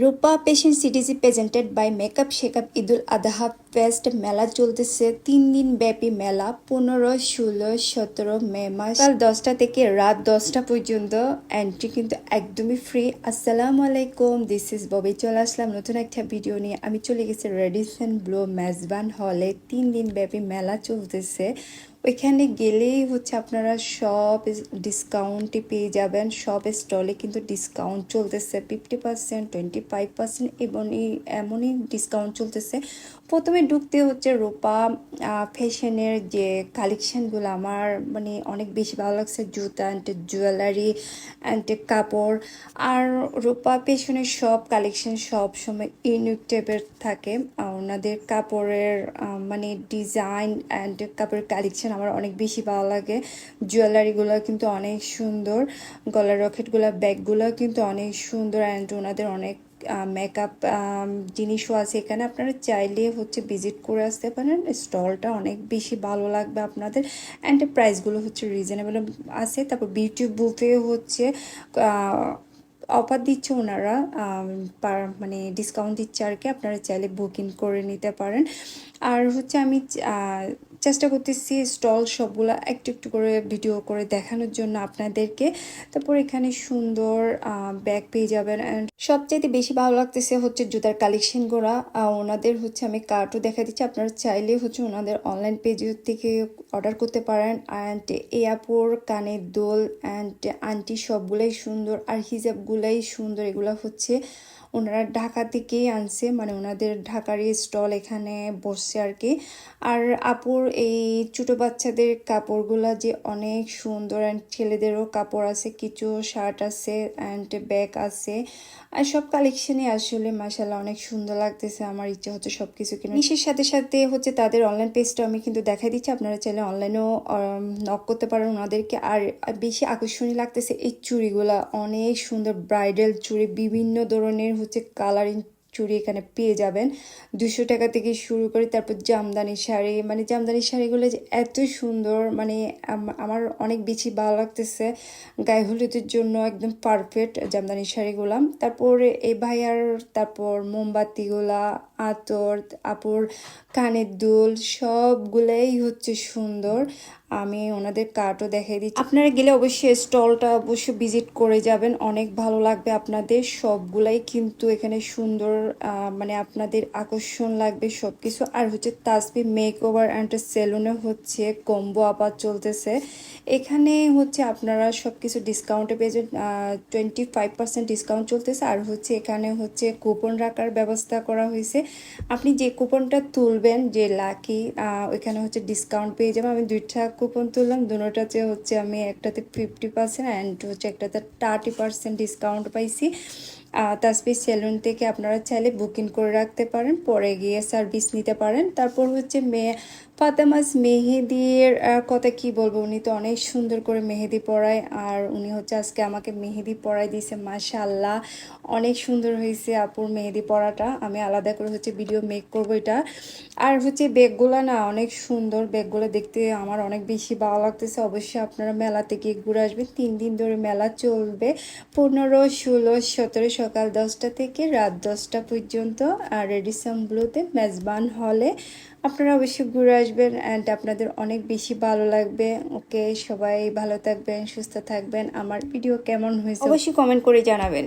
Rupa patient CTG presented by makeup shakeup Eidul Adha fest মেলা চলতেছে। তিন দিন ব্যাপী মেলা, পনেরো, ষোলো, সতেরো, মে মাস। সকাল দশটা থেকে রাত দশটা পর্যন্ত এন্ট্রি কিন্তু একদমই ফ্রি আসসালামু আলাইকুম দিস ইজ ববি চলে আসলাম নতুন একটা ভিডিও নিয়ে। আমি চলে গেছি রেডিসন ব্লু মেজবান হলে তিন দিন ব্যাপী মেলা চলতেছে। ওইখানে গেলেই হচ্ছে আপনারা সব ডিসকাউন্টে পেয়ে যাবেন। সব স্টলে কিন্তু ডিসকাউন্ট চলতেছে। Fifty percent twenty five percent এই এমনই ডিসকাউন্ট চলতেছে। প্রথমে ঢুকতে হচ্ছে রূপা ফ্যাশনের যে কালেকশানগুলো আমার মানে অনেক বেশি ভালো লাগছে। জুতা অ্যান্ড জুয়েলারি অ্যান্ড কাপড়। আর রূপা ফ্যাশনের সব কালেকশন সব সময় ইউনিক টাইপের থাকে। ওনাদের কাপড়ের মানে ডিজাইন অ্যান্ড কাপড়ের কালেকশন আমার অনেক বেশি ভালো লাগে। জুয়েলারিগুলো কিন্তু অনেক সুন্দর। গলার রকেটগুলো ব্যাগগুলো কিন্তু অনেক সুন্দর অ্যান্ড ওনাদের অনেক মেকআপ জিনিসও আছে এখানে। আপনারা চাইলে হচ্ছে ভিজিট করে আসতে পারেন। স্টলটা অনেক বেশি ভালো লাগবে আপনাদের। অ্যান্ড প্রাইসগুলো হচ্ছে রিজনেবল আছে। তারপর বিউটি বুফে হচ্ছে অফার দিচ্ছে ওনারা। মানে ডিসকাউন্ট দিচ্ছে আর কি। আপনারা চাইলে বুকিং করে নিতে পারেন। আর হচ্ছে আমি চেষ্টা করতেছি স্টল সবগুলো একটু একটু করে ভিডিও করে দেখানোর জন্য আপনাদেরকে। তারপর এখানে সুন্দর ব্যাগ পেয়ে যাবেন অ্যান্ড সবচাইতে বেশি ভালো লাগতেছে হচ্ছে জুতার কালেকশনগুলো ওনাদের হচ্ছে আমি কার্টও দেখা দিচ্ছি। আপনারা চাইলে হচ্ছে ওনাদের অনলাইন পেজ থেকে অর্ডার করতে পারেন। অ্যান্ড এয়ারপোর কানের দোল অ্যান্ড আন্টি সবগুলাই সুন্দর আর হিজাবগুলাই সুন্দর। এগুলো হচ্ছে ওনারা ঢাকা থেকেই আনছে মানে ওনাদের ঢাকারই স্টল এখানে বসছে আর কি। আর আপুর এই ছোটো বাচ্চাদের কাপড়গুলো যে অনেক সুন্দর অ্যান্ড ছেলেদেরও কাপড় আছে, কিছু শার্ট আছে অ্যান্ড ব্যাগ আছে। আর সব কালেকশনই আসলে মাসাল্লাহ অনেক সুন্দর লাগতেছে, আমার ইচ্ছে হচ্ছে সব কিছু কিনে। নিশের সাথে সাথে হচ্ছে তাদের অনলাইন পেজটা আমি কিন্তু দেখাই দিচ্ছি, আপনারা চাইলে অনলাইনেও নক করতে পারেন ওনাদেরকে। আর বেশি আকর্ষণীয় লাগতেছে এই চুড়িগুলা, অনেক সুন্দর ব্রাইডাল চুড়ি, বিভিন্ন ধরনের হচ্ছে কালারিং চুড়ি এখানে পেয়ে যাবেন। দুশো টাকা থেকে শুরু করে তারপর জামদানি শাড়ি মানে জামদানি শাড়িগুলো যে এত সুন্দর মানে আমার অনেক বেশি ভালো লাগতেছে। গায়ে হলুদের জন্য একদম পারফেক্ট জামদানি শাড়িগুলা। তারপর এই ভাইয়ার, তারপর মোমবাতিগুলা, আতর আপুর কানের দুল, সবগুলাই হচ্ছে সুন্দর। আমি ওনাদের কার্টও দেখিয়ে দিচ্ছি। আপনারা গেলে অবশ্যই স্টলটা অবশ্যই ভিজিট করে যাবেন। অনেক ভালো লাগবে আপনাদের। সবগুলাই কিন্তু এখানে সুন্দর মানে আপনাদের আকর্ষণ লাগবে সব কিছু আর হচ্ছে তাসবি মেক ওভার অ্যান্ড সেলুনে হচ্ছে কম্বো আপাত চলতেছে। এখানে হচ্ছে আপনারা সব কিছু ডিসকাউন্টে পেয়ে যাবেন। টোয়েন্টি ফাইভ পার্সেন্ট ডিসকাউন্ট চলতেছে। আর হচ্ছে এখানে হচ্ছে কুপন রাখার ব্যবস্থা করা হয়েছে। আপনি যে কুপনটা তুলবেন, যে লাকি ওইখানে হচ্ছে ডিসকাউন্ট পেয়ে যাবেন। আমি দুইটা কুপন তুললাম দুটোতে হচ্ছে আমি একটাতে ফিফটি পার্সেন্ট অ্যান্ড হচ্ছে একটাতে থার্টি পার্সেন্ট ডিসকাউন্ট পাইছি। তাসপি সেলুন থেকে আপনারা চাইলে বুকিং করে রাখতে পারেন, পরে গিয়ে সার্ভিস নিতে পারেন। তারপর হচ্ছে মেয়ে ফাতেমাস মেহেদির কথা কি বলব? উনি তো অনেক সুন্দর করে মেহেদি পড়ায় আর উনি হচ্ছে আজকে আমাকে মেহেদি পড়াই দিয়েছে মাশাল্লাহ অনেক সুন্দর হয়েছে আপুর মেহেদি পড়াটা আমি আলাদা করে হচ্ছে ভিডিও মেক করব এটা। আর হচ্ছে ব্যাগগুলো না, অনেক সুন্দর ব্যাগগুলো দেখতে আমার অনেক বেশি ভালো লাগতেছে। অবশ্যই আপনারা মেলাতে গিয়ে ঘুরে আসবেন। তিন দিন ধরে মেলা চলবে। পনেরো, ষোলো, সতেরো সকাল দশটা থেকে রাত দশটা পর্যন্ত আর রেডিসন ব্লুতে মেজবান হলে আপনারা অবশ্যই ঘুরে আসবেন অ্যান্ড আপনাদের অনেক বেশি ভালো লাগবে। ওকে, সবাই ভালো থাকবেন, সুস্থ থাকবেন। আমার ভিডিও কেমন হয়েছে অবশ্যই কমেন্ট করে জানাবেন।